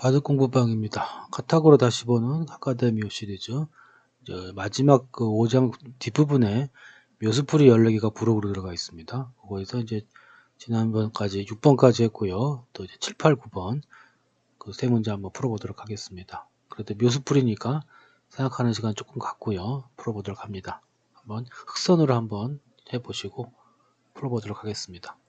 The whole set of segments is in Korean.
바둑 공부방입니다. 카타고로 다시 보는 아카데미오 시리즈 마지막 그 5장 뒷부분에 묘수풀이 14개가 부록으로 들어가 있습니다. 그거에서 이제 지난번까지 6번까지 했고요. 또 이제 7, 8, 9번 그 세 문제 한번 풀어보도록 하겠습니다. 그래도 묘수풀이니까 생각하는 시간 조금 갖고요. 풀어보도록 합니다. 한번 흑선으로 한번 해보시고 풀어보도록 하겠습니다.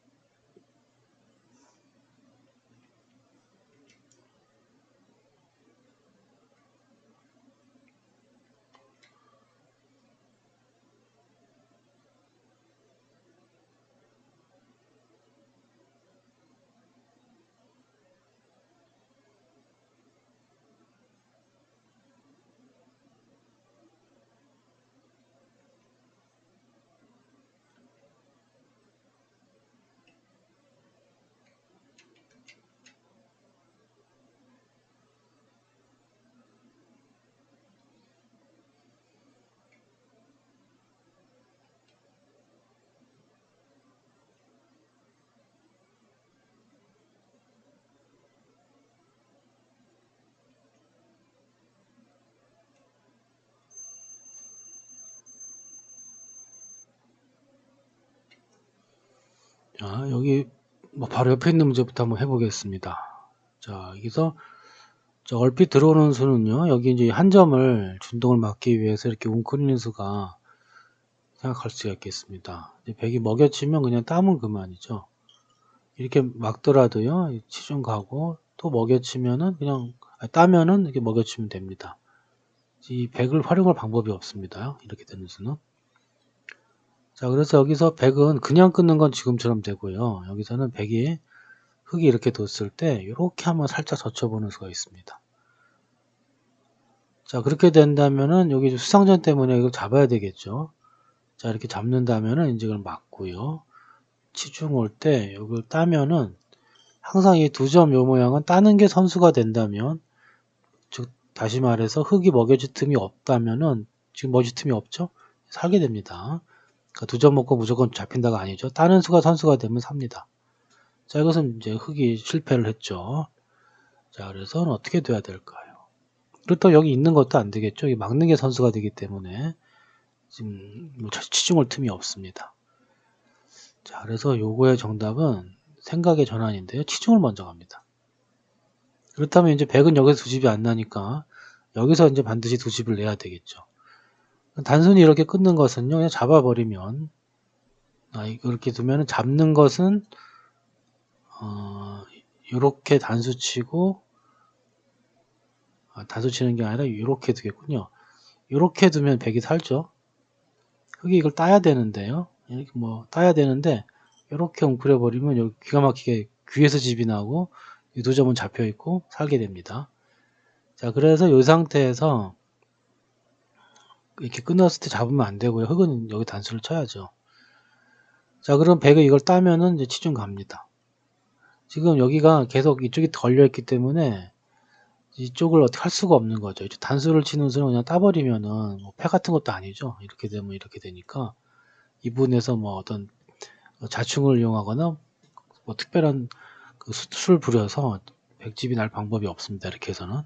자, 여기 뭐 바로 옆에 있는 문제부터 한번 해보겠습니다. 자, 여기서 저 얼핏 들어오는 수는요. 여기 이제 한 점을 준동을 막기 위해서 이렇게 웅크리는 수가 생각할 수가 있겠습니다. 100이 먹여치면 그냥 따면 그만이죠. 이렇게 막더라도요. 치중 가고 또 먹여치면은 그냥 아니, 따면은 이렇게 먹여치면 됩니다. 이 100을 활용할 방법이 없습니다. 이렇게 되는 수는. 자, 그래서 여기서 100은 그냥 끊는 건 지금처럼 되고요. 여기서는 100이 흙이 이렇게 뒀을 때 이렇게 한번 살짝 젖혀보는 수가 있습니다. 자, 그렇게 된다면은 여기 수상전 때문에 이걸 잡아야 되겠죠. 자, 이렇게 잡는다면은 이제 이걸 막고요. 치중 올 때 이걸 따면은 항상 이 두 점 요 모양은 따는 게 선수가 된다면 즉 다시 말해서 흙이 먹여줄 틈이 없다면은 지금 먹여줄 틈이 없죠? 살게 됩니다. 그러니까 두점 먹고 무조건 잡힌다가 아니죠. 따는 수가 선수가 되면 삽니다. 자, 이것은 이제 흙이 실패를 했죠. 자, 그래서 어떻게 돼야 될까요? 그렇다고 여기 있는 것도 안 되겠죠. 이 막는 게 선수가 되기 때문에 지금 뭐 치중할 틈이 없습니다. 자, 그래서 요거의 정답은 생각의 전환인데요. 치중을 먼저 갑니다. 그렇다면 이제 100은 여기서 두 집이 안 나니까 여기서 이제 반드시 두 집을 내야 되겠죠. 단순히 이렇게 끊는 것은요, 그냥 잡아버리면, 아, 이렇게 두면은 잡는 것은, 어, 이렇게 단수 치고, 아, 단수 치는 게 아니라 이렇게 두겠군요. 이렇게 두면 백이 살죠. 흙이 이걸 따야 되는데요. 이렇게 뭐, 따야 되는데, 이렇게 웅크려 버리면 여기 기가 막히게 귀에서 집이 나고, 이 두 점은 잡혀 있고, 살게 됩니다. 자, 그래서 이 상태에서, 이렇게 끊었을 때 잡으면 안 되고요. 흙은 여기 단수를 쳐야죠. 자, 그럼 100을 이걸 따면은 이제 치중 갑니다. 지금 여기가 계속 이쪽이 걸려있기 때문에 이쪽을 어떻게 할 수가 없는 거죠. 단수를 치는 수는 그냥 따버리면은 뭐 패 같은 것도 아니죠. 이렇게 되면 이렇게 되니까 이 부분에서 뭐 어떤 자충을 이용하거나 뭐 특별한 그 수를 부려서 백집이 날 방법이 없습니다. 이렇게 해서는.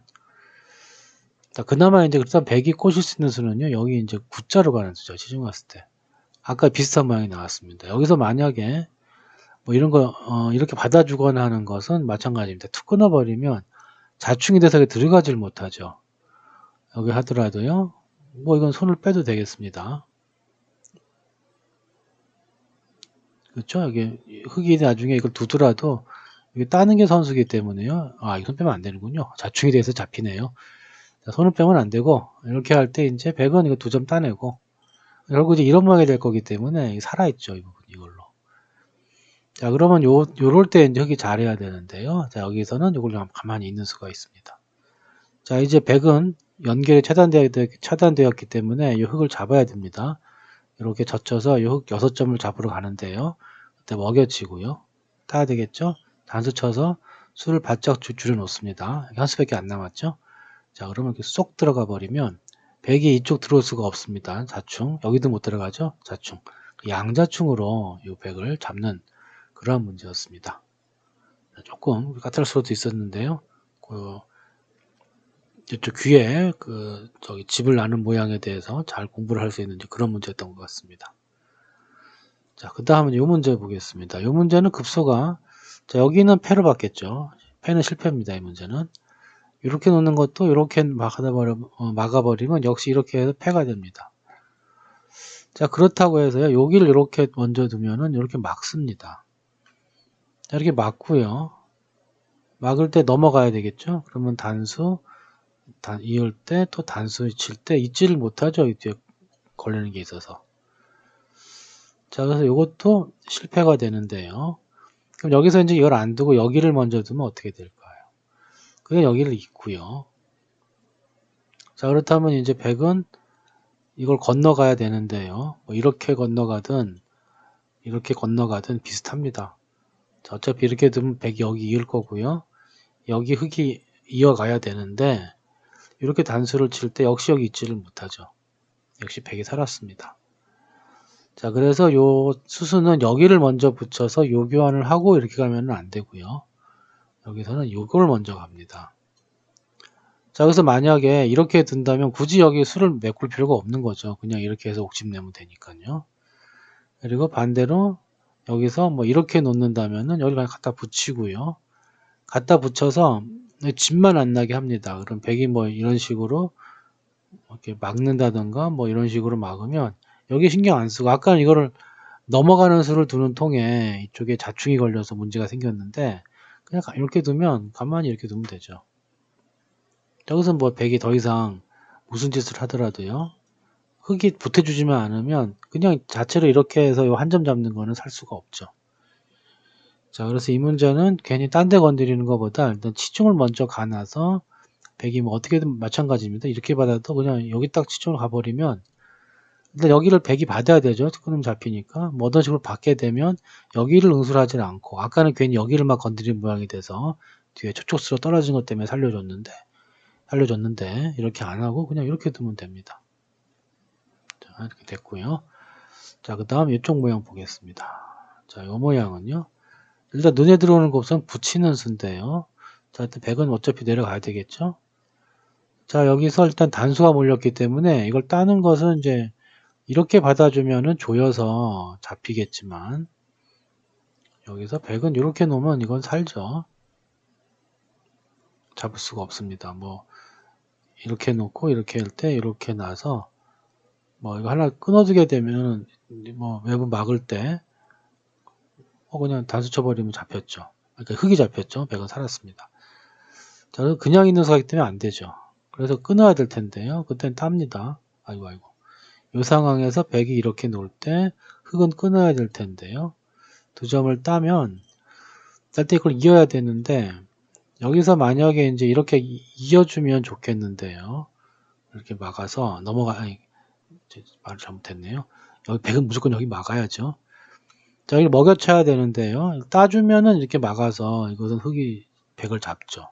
자, 그나마 이제 일단 100이 꽂을 수 있는 수는요, 여기 이제 9자로 가는 수죠. 시중 갔을 때. 아까 비슷한 모양이 나왔습니다. 여기서 만약에 뭐 이런 거, 어, 이렇게 받아주거나 하는 것은 마찬가지입니다. 툭 끊어버리면 자충이 돼서 들어가질 못하죠. 여기 하더라도요, 뭐 이건 손을 빼도 되겠습니다. 그렇죠? 여기 흙이 나중에 이걸 두더라도 이게 따는 게 선수기 때문에요. 아, 이손 빼면 안 되는군요. 자충이 돼서 잡히네요. 자, 손을 빼면 안 되고 이렇게 할 때 이제 100원 이거 두 점 따내고 결국 이제 이런 모양이 될 거기 때문에 살아있죠 이 부분 이걸로. 자 그러면 요 요럴 때 이제 여기 잘해야 되는데요. 자 여기서는 이걸 가만히 있는 수가 있습니다. 자 이제 100은 연결이 차단되어, 차단되었기 때문에 이 흙을 잡아야 됩니다. 이렇게 젖혀서 이 흙 6점을 잡으러 가는데요. 그때 먹여치고요. 따야 되겠죠? 단수 쳐서 수를 바짝 줄여 놓습니다. 한 수밖에 안 남았죠 자, 그러면 이렇게 쏙 들어가 버리면 백이 이쪽 들어올 수가 없습니다. 자충. 여기도 못 들어가죠? 자충. 그 양자충으로 이 백을 잡는 그러한 문제였습니다. 조금 까탈 수도 있었는데요. 그 이쪽 귀에 그 저기 집을 나는 모양에 대해서 잘 공부를 할 수 있는지 그런 문제였던 것 같습니다. 자, 그 다음은 이 문제 보겠습니다. 이 문제는 급소가 자, 여기는 패로 받겠죠. 패는 실패입니다. 이 문제는. 이렇게 놓는 것도 이렇게 막아버려, 어, 막아버리면 역시 이렇게 해서 패가 됩니다. 자, 그렇다고 해서요. 여기를 이렇게 먼저 두면은 이렇게 막습니다. 자, 이렇게 막고요. 막을 때 넘어가야 되겠죠. 그러면 단수, 단, 이을 때 또 단수 칠 때 잊지를 못하죠. 이 뒤에 걸리는 게 있어서. 자, 그래서 이것도 실패가 되는데요. 그럼 여기서 이제 이걸 안 두고 여기를 먼저 두면 어떻게 될까요? 그냥 여기를 잇고요. 자, 그렇다면 이제 100은 이걸 건너가야 되는데요. 뭐 이렇게 건너가든 이렇게 건너가든 비슷합니다. 자, 어차피 이렇게 두면 100이 여기 이을 거고요. 여기 흙이 이어가야 되는데 이렇게 단수를 칠 때 역시 여기 있지를 못하죠. 역시 100이 살았습니다. 자, 그래서 요 수수는 여기를 먼저 붙여서 요 교환을 하고 이렇게 가면 안 되고요. 여기서는 요걸 먼저 갑니다. 자, 그래서 만약에 이렇게 든다면 굳이 여기 수를 메꿀 필요가 없는 거죠. 그냥 이렇게 해서 옥집내면 되니까요. 그리고 반대로 여기서 뭐 이렇게 놓는다면은 여기 그냥 갖다 붙이고요. 갖다 붙여서 집만 안 나게 합니다. 그럼 백이 뭐 이런 식으로 이렇게 막는다던가 뭐 이런 식으로 막으면 여기 신경 안 쓰고 아까는 이거를 넘어가는 수를 두는 통에 이쪽에 자충이 걸려서 문제가 생겼는데 그냥 이렇게 두면 가만히 이렇게 두면 되죠. 여기서 뭐 백이 더 이상 무슨 짓을 하더라도요. 흙이 보태주지만 않으면 그냥 자체로 이렇게 해서 한 점 잡는 거는 살 수가 없죠. 자, 그래서 이 문제는 괜히 딴 데 건드리는 것보다 일단 치중을 먼저 가놔서 백이 뭐 어떻게든 마찬가지입니다. 이렇게 받아도 그냥 여기 딱 치중을 가버리면 일단 여기를 백이 받아야 되죠. 끊음 잡히니까. 뭐 어떤 식으로 받게 되면 여기를 응수하지는 않고 아까는 괜히 여기를 막 건드린 모양이 돼서 뒤에 초촉수로 떨어진 것 때문에 살려줬는데 살려줬는데 이렇게 안 하고 그냥 이렇게 두면 됩니다. 자, 이렇게 됐고요. 자, 그 다음 이쪽 모양 보겠습니다. 자, 이 모양은요. 일단 눈에 들어오는 것은 붙이는 수인데요. 자, 일단 100은 어차피 내려가야 되겠죠. 자, 여기서 일단 단수가 몰렸기 때문에 이걸 따는 것은 이제 이렇게 받아주면은 조여서 잡히겠지만 여기서 100은 이렇게 놓으면 이건 살죠. 잡을 수가 없습니다. 뭐 이렇게 놓고 이렇게 할 때 이렇게 놔서 뭐 이거 하나 끊어주게 되면 뭐 외부 막을 때 어, 그냥 단수 쳐버리면 잡혔죠. 그러니까 흙이 잡혔죠. 100은 살았습니다. 자, 그냥 있는 있기 때문에 안 되죠. 그래서 끊어야 될 텐데요. 그땐 탑니다. 아이고 아이고. 이 상황에서 100이 이렇게 놓을 때 흙은 끊어야 될 텐데요. 두 점을 따면 짤때 이걸 이어야 되는데 여기서 만약에 이제 이렇게 이어주면 좋겠는데요. 이렇게 막아서 넘어가 아니 말을 잘못했네요. 여기 100은 무조건 여기 막아야죠. 자, 여기 먹여쳐야 되는데요. 따주면은 이렇게 막아서 이것은 흙이 100을 잡죠.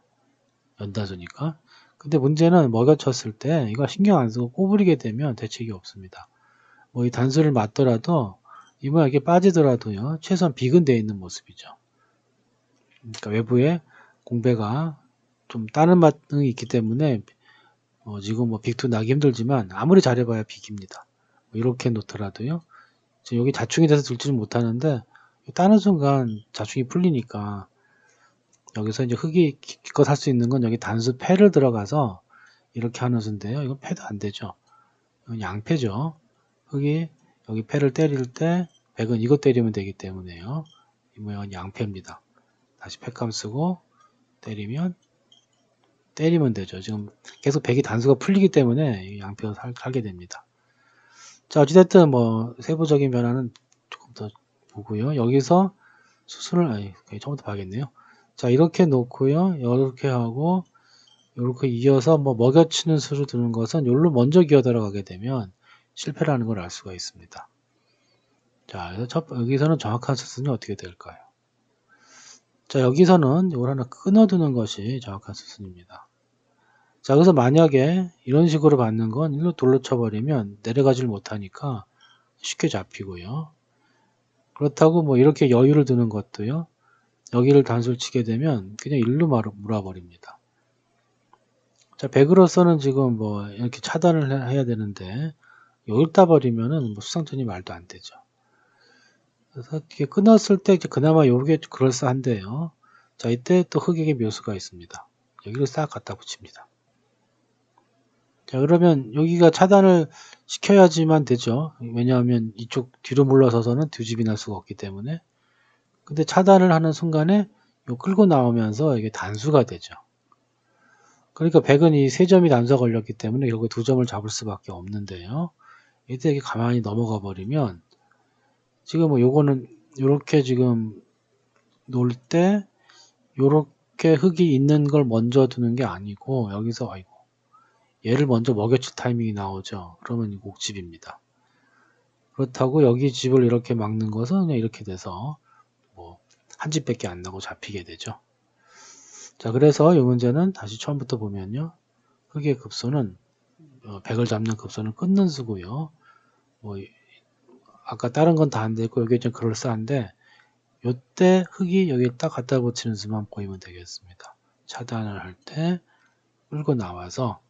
연다수니까. 근데 문제는 먹여쳤을 때 이거 신경 안 쓰고 꼬부리게 되면 대책이 없습니다. 뭐 이 단수를 맞더라도 이 모양이 빠지더라도요. 최소한 비근되어 있는 모습이죠. 그러니까 외부에 공배가 좀 다른 반응이 있기 때문에 어, 지금 뭐 빅투 나기 힘들지만 아무리 잘해봐야 빅입니다. 뭐 이렇게 놓더라도요. 여기 자충이 돼서 들지는 못하는데 따는 순간 자충이 풀리니까 여기서 이제 흙이 기껏 할 수 있는 건 여기 단수 패를 들어가서 이렇게 하는 수인데요. 이건 패도 안 되죠. 이건 양패죠. 흙이 여기 패를 때릴 때 백은 이거 때리면 되기 때문에요. 이 모양은 양패입니다. 다시 패감 쓰고 때리면 때리면 되죠. 지금 계속 백이 단수가 풀리기 때문에 양패가 살, 살게 됩니다. 자 어찌됐든 뭐 세부적인 변화는 조금 더 보고요. 여기서 수순을 아니 처음부터 봐야겠네요. 자 이렇게 놓고요. 이렇게 하고 이렇게 이어서 뭐 먹여치는 수를 두는 것은 여기로 먼저 기어 들어가게 되면 실패라는 걸 알 수가 있습니다. 자 그래서 첫, 여기서는 정확한 수순이 어떻게 될까요? 자 여기서는 이걸 하나 끊어두는 것이 정확한 수순입니다. 자 그래서 만약에 이런 식으로 받는 건 일로 돌로 쳐버리면 내려가질 못하니까 쉽게 잡히고요. 그렇다고 뭐 이렇게 여유를 두는 것도요 여기를 단수를 치게 되면 그냥 일로 물어버립니다. 자, 100으로서는 지금 뭐 이렇게 차단을 해- 해야 되는데 여길 따버리면은 뭐 수상전이 말도 안 되죠. 그래서 이게 끊었을 때 이제 그나마 요게 그럴싸한데요. 자, 이때 또 흑액의 묘수가 있습니다. 여기를 싹 갖다 붙입니다. 자, 그러면 여기가 차단을 시켜야지만 되죠. 왜냐하면 이쪽 뒤로 물러서서는 뒤집이 날 수가 없기 때문에. 근데 차단을 하는 순간에 요 끌고 나오면서 이게 단수가 되죠. 그러니까 100은 이 세 점이 단수가 걸렸기 때문에 결국 두 점을 잡을 수밖에 없는데요. 이때 이게 가만히 넘어가 버리면 지금 뭐 요거는 요렇게 지금 놓을 때 요렇게 흙이 있는 걸 먼저 두는 게 아니고 여기서 아이고 얘를 먼저 먹여칠 타이밍이 나오죠. 그러면 이거 옥집입니다. 그렇다고 여기 집을 이렇게 막는 것은 그냥 이렇게 돼서 뭐 한 집밖에 안 나고 잡히게 되죠. 자 그래서 이 문제는 다시 처음부터 보면요. 흙의 급소는 어, 100을 잡는 급소는 끊는 수고요. 뭐 아까 다른 건 다 안 되고 여기 좀 그럴싸한데 요때 흙이 여기 딱 갖다 붙이는 수만 보이면 되겠습니다. 차단을 할 때 끌고 나와서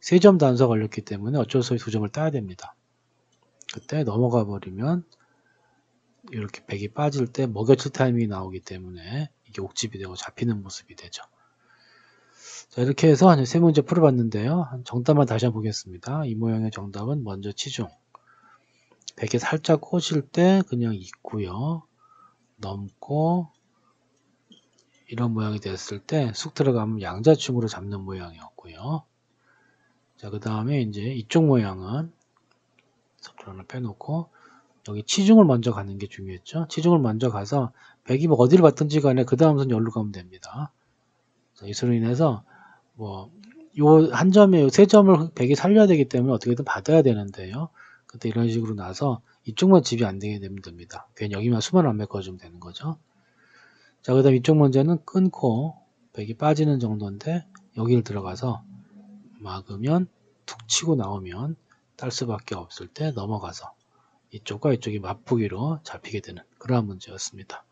세 점 단서 걸렸기 때문에 어쩔 수 없이 두 점을 따야 됩니다. 그때 넘어가 버리면 이렇게 백이 빠질 때 먹여칠 타이밍이 나오기 때문에 이게 옥집이 되고 잡히는 모습이 되죠. 자 이렇게 해서 이제 세 문제 풀어봤는데요. 정답만 다시 한번 보겠습니다. 이 모양의 정답은 먼저 치중. 백에 살짝 꽂을 때 그냥 있고요. 넘고 이런 모양이 됐을 때 쑥 들어가면 양자충으로 잡는 모양이었고요. 자, 그 다음에 이제 이쪽 모양은 서클런을 빼놓고 여기 치중을 먼저 가는 게 중요했죠. 치중을 먼저 가서 백이 뭐 어디를 받든지 간에 그 다음 선 열로 가면 됩니다. 자, 이소로 인해서 뭐 요 한 점에 요 세 점을 백이 살려야 되기 때문에 어떻게든 받아야 되는데요. 그때 이런 식으로 나서 이쪽만 집이 안 되게 되면 됩니다. 괜히 여기만 수만 안 메꿔주면 되는 거죠. 자, 그 다음 이쪽 문제는 끊고 백이 빠지는 정도인데 여기를 들어가서 막으면 툭 치고 나오면 딸 수밖에 없을 때 넘어가서 이쪽과 이쪽이 맞부기로 잡히게 되는 그러한 문제였습니다.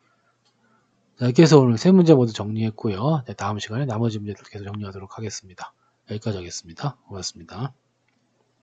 자, 이렇게 해서 오늘 세 문제 모두 정리했고요. 네, 다음 시간에 나머지 문제들 계속 정리하도록 하겠습니다. 여기까지 하겠습니다. 고맙습니다.